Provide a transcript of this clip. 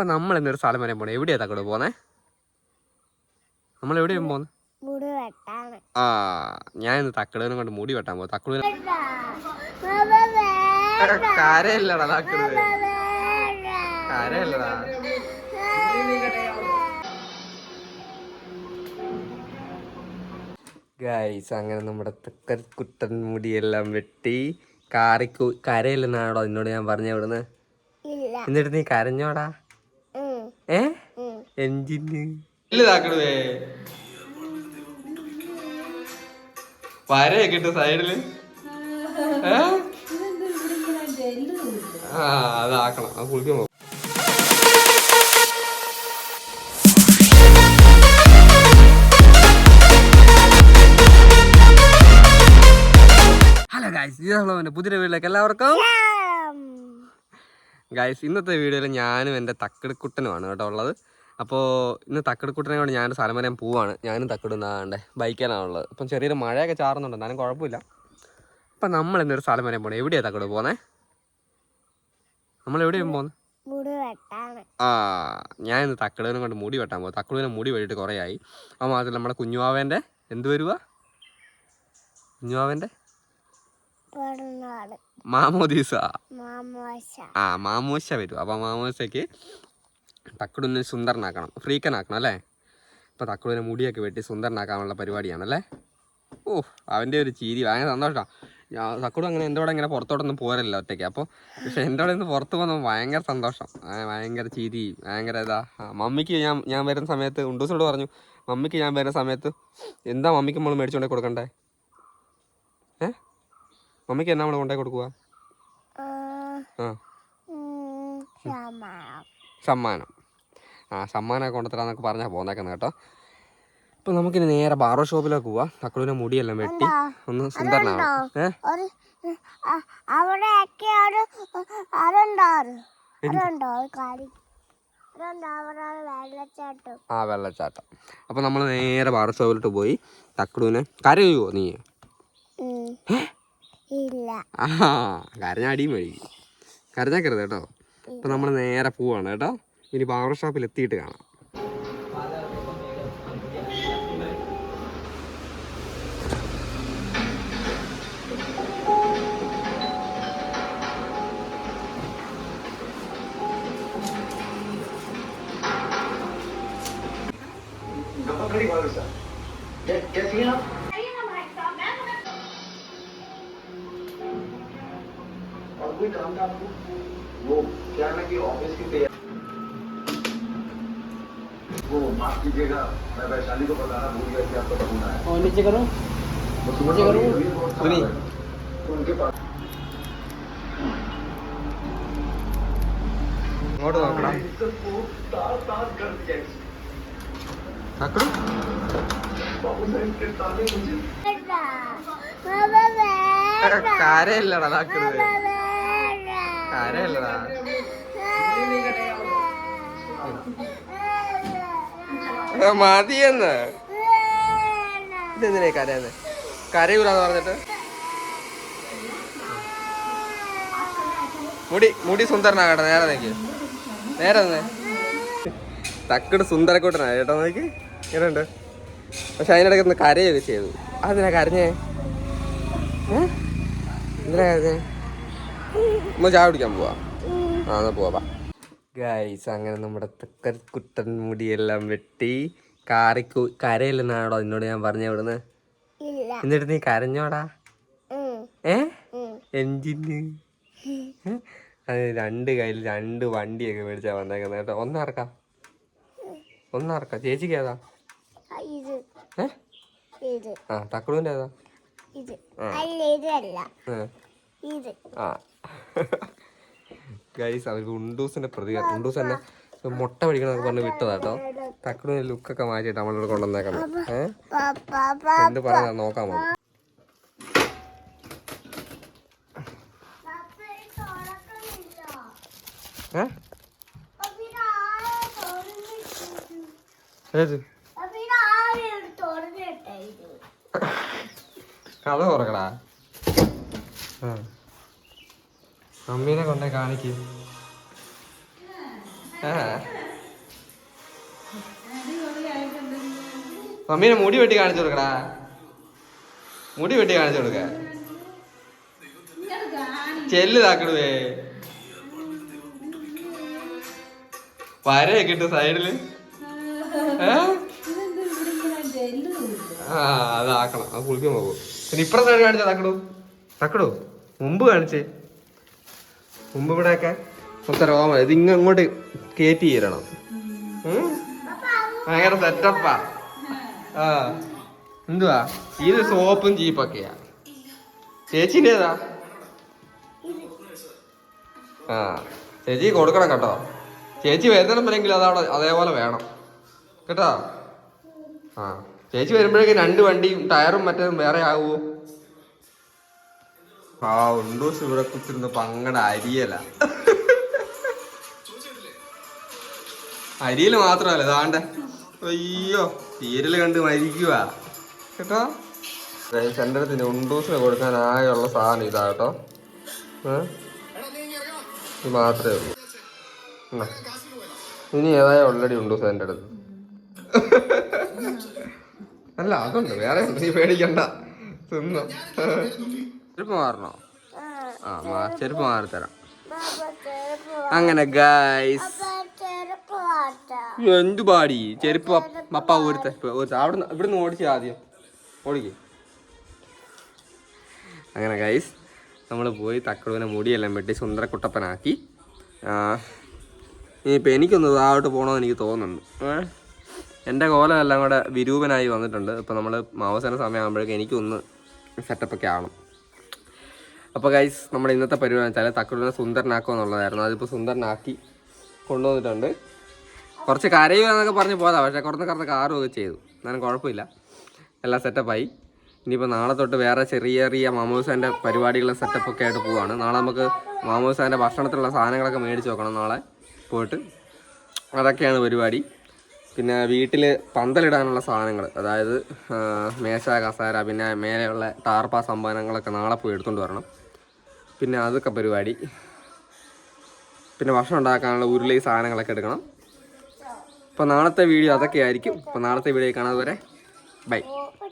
അപ്പം നമ്മൾ ഇന്നൊരു സ്ഥലം വരെ പോണേ. എവിടെയാ തക്കോട് പോന്നേ? നമ്മൾ എവിടെയും പോന്നെ? ആ ഞാൻ ഇന്ന് തക്കടനെ കൊണ്ട് മുടി വെട്ടാൻ പോകും തക്കടവിനെ കരയല്ലടാ തക്കടവ്. കരയല്ലടാ. ഗൈസ് അങ്ങനെ നമ്മുടെ തക്കർ കുട്ടൻ മുടിയെല്ലാം വെട്ടി കാറിക്കു കരയില്ലെന്നാണോ എന്നോട് ഞാൻ പറഞ്ഞ ഇവിടുന്ന് എന്നിട്ട് നീ കരഞ്ഞോടാ? ഏ? ഉം. എഞ്ചിന് ഇല്ലതാക്കണേ വരയൊക്കെ ഇട്ട് സൈഡിൽ. ആ അതാക്കണം. അത് കുളിക്കുമ്പോ ഹലോ ഗായ്സ് ഇതാണ് പുതിയ വീട്ടിലേക്ക് എല്ലാവർക്കും. ആം. ഗായ്സ് ഇന്നത്തെ വീഡിയോയിൽ ഞാനും എന്റെ തക്കടിക്കുട്ടനുമാണ് കേട്ടോ ഉള്ളത്. അപ്പോൾ ഇന്ന് തക്കടിക്കുട്ടനെ കൊണ്ട് ഞാനൊരു സ്ഥലം വരെ പോവാണ്. ഞാനും തക്കടുന്നാണ്ടേ ബൈക്കാണുള്ളത് അപ്പം ചെറിയൊരു മഴയൊക്കെ ചാറുന്നുണ്ട് എന്നാലും കുഴപ്പമില്ല. അപ്പം നമ്മൾ ഇന്നൊരു സ്ഥലം വരെ പോകണം എവിടെയാണ് തക്കട് പോകുന്നത് നമ്മൾ എവിടെയും പോകുന്നത് ആ ഞാൻ ഇന്ന് തക്കടിനെ കൊണ്ട് മുടി വെട്ടാൻ പോകും തക്കടിനെ മുടി വെട്ടിട്ട് കുറേ ആയി. അത് മാത്രമല്ല നമ്മുടെ കുഞ്ഞുവാവേന്റെ എന്ത് വരുവാ? കുഞ്ഞുവാവേന്റെ മാമോദീസ? ആ മാമോശ വരും. അപ്പൊ മാമോശയ്ക്ക് തക്കടുവിനെ സുന്ദരനാക്കണം. ഫ്രീക്കനാക്കണം അല്ലേ? അപ്പോൾ തക്കടുവിനെ മുടിയൊക്കെ വെട്ടി സുന്ദരനാക്കാനുള്ള പരിപാടിയാണല്ലേ? ഓ അവന്റെ ഒരു ചീരി. ഭയങ്കര സന്തോഷമാണ് ഞാൻ തക്കടു അങ്ങനെ എന്റെ കൂടെ ഇങ്ങനെ പുറത്തോട്ടൊന്നും പോരല്ലോ ഒറ്റയ്ക്ക്. അപ്പോൾ പക്ഷേ എന്റെ കൂടെ നിന്ന് പുറത്ത് പോകുന്ന ഭയങ്കര സന്തോഷം. ഭയങ്കര ചീരി ഭയങ്കര ഇതാ. മമ്മിക്ക് ഞാൻ ഞാൻ വരുന്ന സമയത്ത് ഉണ്ടൂസിനോട് പറഞ്ഞു മമ്മിക്ക് ഞാൻ വരുന്ന സമയത്ത് എന്താ മമ്മിക്ക് നമ്മൾ മേടിച്ചുകൊണ്ടേ കൊടുക്കണ്ടേ? മമ്മിക്ക് എന്നാ നമ്മൾ കൊണ്ടായി കൊടുക്കുക സമ്മാനം. ആ സമ്മാനമൊക്കെ കൊണ്ടുത്തരാന്നൊക്കെ പറഞ്ഞാൽ പോന്നേക്കുന്നത് കേട്ടോ. ഇപ്പൊ നമുക്കിനി നേരെ ബാറോ ഷോപ്പിലേക്ക് പോവാ. തക്കളുവിനെ മുടിയെല്ലാം വെട്ടി ഒന്ന് സുന്ദരനാട്ടം അപ്പൊ നമ്മൾ ആ വെള്ളച്ചാട്ടം. അപ്പം നമ്മൾ നേരെ ബാറോ ഷോപ്പിലോട്ട് പോയി തക്കളുവിനെ കരയോ നീ. ഇല്ല ആ കരഞ്ഞ അടിയും മേടിക്കും കരഞ്ഞേക്കരുത് കേട്ടോ അപ്പം നമ്മൾ നേരെ പോവാണ് കേട്ടോ ഇനി ബാർബർ ഷോപ്പിൽ എത്തിയിട്ട് കാണാം कैसी हैं आप कोई काम था आपको वो क्या है ना कि ऑफिस की तैयारी वो माफ कीजिएगा मैं वैशाली को बताना भूल गया कि आपका फोन आया और नीचे करो वो सुबह नीचे करो। तबीयत बहुत खराब सुनिए। है। तो उनके पास ഇങ്ങോട്ട് നോക്കണം इज्जत को तार മതിയെന്ന് ഇതെന്തിനാ കരയെന്ന്? കരയൂലെന്ന് പറഞ്ഞിട്ട്. മുടി മുടി സുന്ദരനാകട്ടെ നേരെ നോക്കി. നേരെ തക്കട് സുന്ദരക്കൂട്ടനാ കേട്ടോ നോക്കി. ഇങ്ങനെയുണ്ട്. പക്ഷെ അതിനിടയ്ക്ക് ഒന്ന് കരയൊക്കെ ചെയ്തു. അതെന്തിനാ കരഞ്ഞേ? എന്തിനാ കരഞ്ഞേ? നമ്മൾ ചായ കുടിക്കാൻ പോവാ. ആ എന്നാ പോവാ ഗൈസ് അങ്ങനെ നമ്മുടെ തക്കർ കുട്ടൻ മുടിയെല്ലാം വെട്ടി കാറിക്കു കരയില്ലെന്നാണോ എന്നോട് ഞാൻ പറഞ്ഞ ഇവിടുന്ന്? എന്നിട്ട് നീ കരഞ്ഞോടാ? ഏ. എഞ്ചിന്? അത് രണ്ട് കയ്യിൽ രണ്ട് വണ്ടിയൊക്കെ മേടിച്ചാ വന്നേക്കുന്നത് കേട്ടോ. ഒന്നിറക്കാം ഒന്നിറക്കാം ചേച്ചിക്ക് ഏതാ? ആ, തക്കളൂന്റെ ഏതാ? ആ. ഗൈസ് അവർക്ക് ഉണ്ടൂസിന്റെ പ്രതികരണം ഉണ്ടൂസ് തന്നെ മുട്ട പിടിക്കണമെന്നൊക്കെ പറഞ്ഞ് വിട്ടതാ കേട്ടോ തക്കടിന്റെ ലുക്കൊക്കെ മാറ്റിയിട്ട് നമ്മളിവിടെ കൊണ്ടുവന്നേക്കണം. എന്ത് പറയാ നോക്കാൻ പോകും അത് ഏത്? കഥ തുറക്കടാ. ആ. മമ്മീനെ കൊണ്ടേ കാണിക്ക്. അമ്മീനെ മുടി വെട്ടി കാണിച്ചു കൊടുക്കടാ. മുടി വെട്ടി കാണിച്ചു കൊടുക്ക. ചെല്ല് താക്കിടുവേ വരയൊക്കെ ഇട്ട് സൈഡിൽ? ആ അതാക്കണം. അത് കുളിക്കാൻ പോകും. പിന്നെ ഇപ്പുറത്തെ കാണിച്ചാ തക്കടൂ. തക്കടൂ. മുമ്പ് കാണിച്ചേ. മുമ്പ് ഇവിടെയൊക്കെ മൊത്തം രോമ ഇത് ഇങ്ങ അങ്ങോട്ട് കയറ്റി തരണം? ഭയങ്കര സെറ്റപ്പാ. ആ. എന്തുവാ? ഇത് സോപ്പും ജീപ്പൊക്കെയാ ചേച്ചിന്റെതാ ആ. ചേച്ചി കൊടുക്കണം കേട്ടോ. ചേച്ചി വരുന്നിടമെങ്കിലും അതവിടെ അതേപോലെ വേണം. കേട്ടോ? ആ. ചേച്ചി വരുമ്പോഴേക്കും രണ്ട് വണ്ടിയും ടയറും മറ്റേതും വേറെ ആവുമോ ആ ഉണ്ടൂസ് ഇവിടെ കുത്തിരുന്ന് പങ്കട അരിയല. അരിയൽ മാത്രമല്ല താണ്ട അയ്യോ തീരൽ കണ്ട് മരിക്കുക കേട്ടോ? എന്റെ അടുത്ത് ഉണ്ടൂസിന് കൊടുക്കാൻ ആകെയുള്ള സാധനം ഇതാ കേട്ടോ? ഇത് മാത്രമേ ഉള്ളൂ. ഇനി ഏതായാലും ഓൾറെഡി ഉണ്ടൂസ് എന്റെ അടുത്ത്. അല്ല അതുണ്ട് വേറെ നീ പേടിക്കണ്ട. തിന്നോ. ചെരുപ്പ് മാറണോ? ആ മാ- ചെരുപ്പ് മാറിത്തരാം തരാം. അങ്ങനെ ഗൈസ് എന്ത് പാടി? ചെരുപ്പ് പപ്പ ഒരുത്ത അവിടുന്ന് അവിടെ ഇവിടുന്ന് ഓടിച്ച ആദ്യം? ഓടിക്കേ. അങ്ങനെ ഗൈസ് നമ്മൾ പോയി തക്കടുവിനെ മുടിയെല്ലാം വെട്ടി സുന്ദര കുട്ടപ്പനാക്കി ഇനിയിപ്പോൾ എനിക്കൊന്ന് താഴോട്ട് പോകണമെന്ന് എനിക്ക് തോന്നുന്നുണ്ട്? എന്റെ കോലമെല്ലാം കൂടെ വിരൂപനായി വന്നിട്ടുണ്ട്. ഇപ്പോൾ നമ്മൾ അവസാന സമയമാകുമ്പോഴേക്കും എനിക്കൊന്ന് സെറ്റപ്പൊക്കെ ആവണം. അപ്പോൾ ഗൈസ് നമ്മുടെ ഇന്നത്തെ പരിപാടി വെച്ചാൽ തക്കടുവിനെ സുന്ദരനാക്കുക എന്നുള്ളതായിരുന്നു. അതിപ്പോൾ സുന്ദരനാക്കി കൊണ്ടുവന്നിട്ടുണ്ട്. കുറച്ച് കരയുക എന്നൊക്കെ പറഞ്ഞ് പോയതാ പക്ഷേ കുറച്ച് കുറച്ച് കാറുമൊക്കെ ചെയ്തു. എന്നാലും കുഴപ്പമില്ല. എല്ലാം സെറ്റപ്പായി. ഇനിയിപ്പോൾ നാളെ തൊട്ട് വേറെ ചെറിയ ചെറിയ മാമോസാന്റെ പരിപാടികളും സെറ്റപ്പൊക്കെ ആയിട്ട് പോവാണ്. നാളെ നമുക്ക് മാമോസാന്റെ ഭക്ഷണത്തിലുള്ള സാധനങ്ങളൊക്കെ മേടിച്ച് വെക്കണം നാളെ പോയിട്ട്. അതൊക്കെയാണ് പരിപാടി. പിന്നെ വീട്ടിൽ പന്തലിടാനുള്ള സാധനങ്ങൾ അതായത് മേശ കസാര പിന്നെ മേലെയുള്ള ടാർപ്പ സംഭവങ്ങളൊക്കെ നാളെ പോയി എടുത്തുകൊണ്ട് വരണം. പിന്നെ അതൊക്കെ പരിപാടി. പിന്നെ ഭക്ഷണം ഉണ്ടാക്കാനുള്ള ഉരുളി സാധനങ്ങളൊക്കെ എടുക്കണം. അപ്പോൾ നാളത്തെ വീഡിയോ അതൊക്കെ ആയിരിക്കും അപ്പോൾ നാളത്തെ വീഡിയോ കാണാതെ വരെ ബൈ.